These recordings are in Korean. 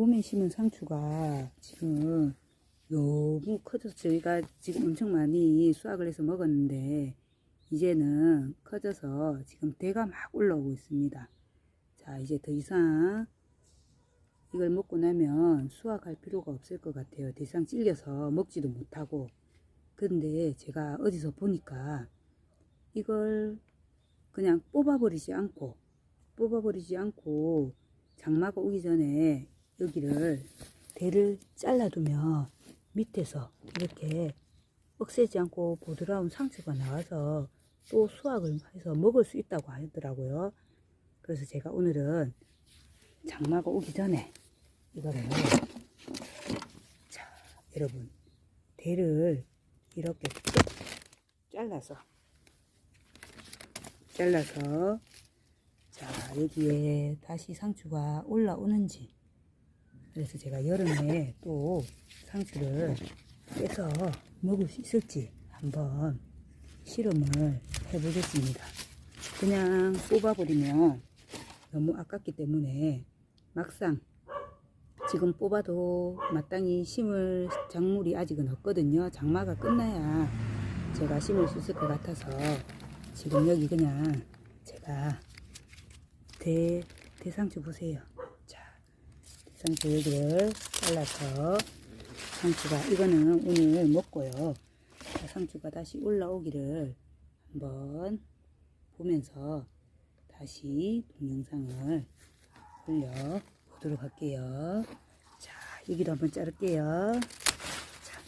봄에 심은 상추가 지금 너무 커져서 저희가 지금 엄청 많이 수확을 해서 먹었는데 이제는 커져서 지금 대가 막 올라오고 있습니다. 자, 이제 더 이상 이걸 먹고 나면 수확할 필요가 없을 것 같아요. 더 이상 찔려서 먹지도 못하고. 근데 제가 어디서 보니까 이걸 그냥 뽑아버리지 않고, 뽑아버리지 않고 장마가 오기 전에 여기를 대를 잘라두면 밑에서 이렇게 억세지 않고 보드라운 상추가 나와서 또 수확을 해서 먹을 수 있다고 하더라고요. 그래서 제가 오늘은 장마가 오기 전에 이거를 자 여러분 대를 이렇게 쭉 잘라서 잘라서 자 여기에 다시 상추가 올라오는지 그래서 제가 여름에 또 상추를 빼서 먹을 수 있을지 한번 실험을 해보겠습니다. 그냥 뽑아버리면 너무 아깝기 때문에 막상 지금 뽑아도 마땅히 심을 작물이 아직은 없거든요. 장마가 끝나야 제가 심을 수 있을 것 같아서 지금 여기 그냥 제가 대, 대상추 보세요. 여기를 잘라서 상추가 이거는 오늘 먹고요. 자, 상추가 다시 올라오기를 한번 보면서 다시 동영상을 올려 보도록 할게요. 자, 여기도 한번 자를게요. 자,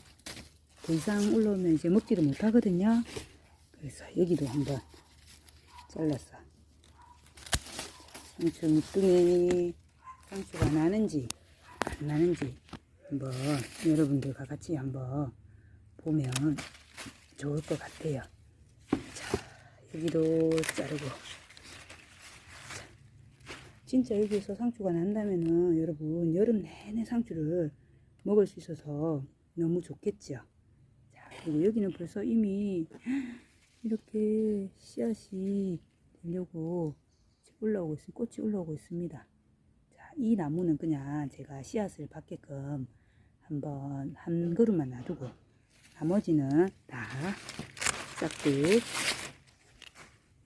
더 이상 올라오면 이제 먹지도 못하거든요. 그래서 여기도 한번 잘랐어. 상추 밑둥이 상추가 나는지 안 나는지 한번 여러분들과 같이 한번 보면 좋을 것 같아요. 자, 여기도 자르고. 자, 진짜 여기에서 상추가 난다면은 여러분 여름 내내 상추를 먹을 수 있어서 너무 좋겠죠. 자, 그리고 여기는 벌써 이미 이렇게 씨앗이 되려고 올라오고 있습니다. 꽃이 올라오고 있습니다. 자, 이 나무는 그냥 제가 씨앗을 받게끔 한번 한 그루만 놔두고 나머지는 다 싹둑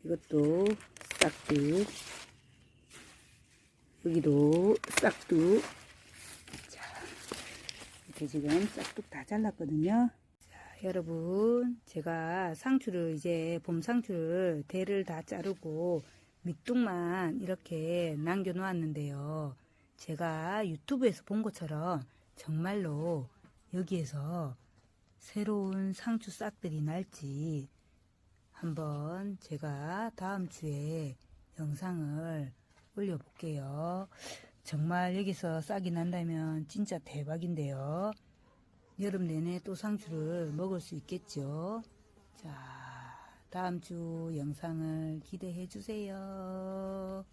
이것도 싹둑 여기도 싹둑. 자 이렇게 지금 싹둑 다 잘랐거든요. 자 여러분 제가 상추를 이제 봄 상추를 대를 다 자르고 밑둥만 이렇게 남겨 놓았는데요 제가 유튜브에서 본 것처럼 정말로 여기에서 새로운 상추 싹들이 날지 한번 제가 다음 주에 영상을 올려볼게요. 정말 여기서 싹이 난다면 진짜 대박인데요. 여름 내내 또 상추를 먹을 수 있겠죠. 자, 다음 주 영상을 기대해 주세요.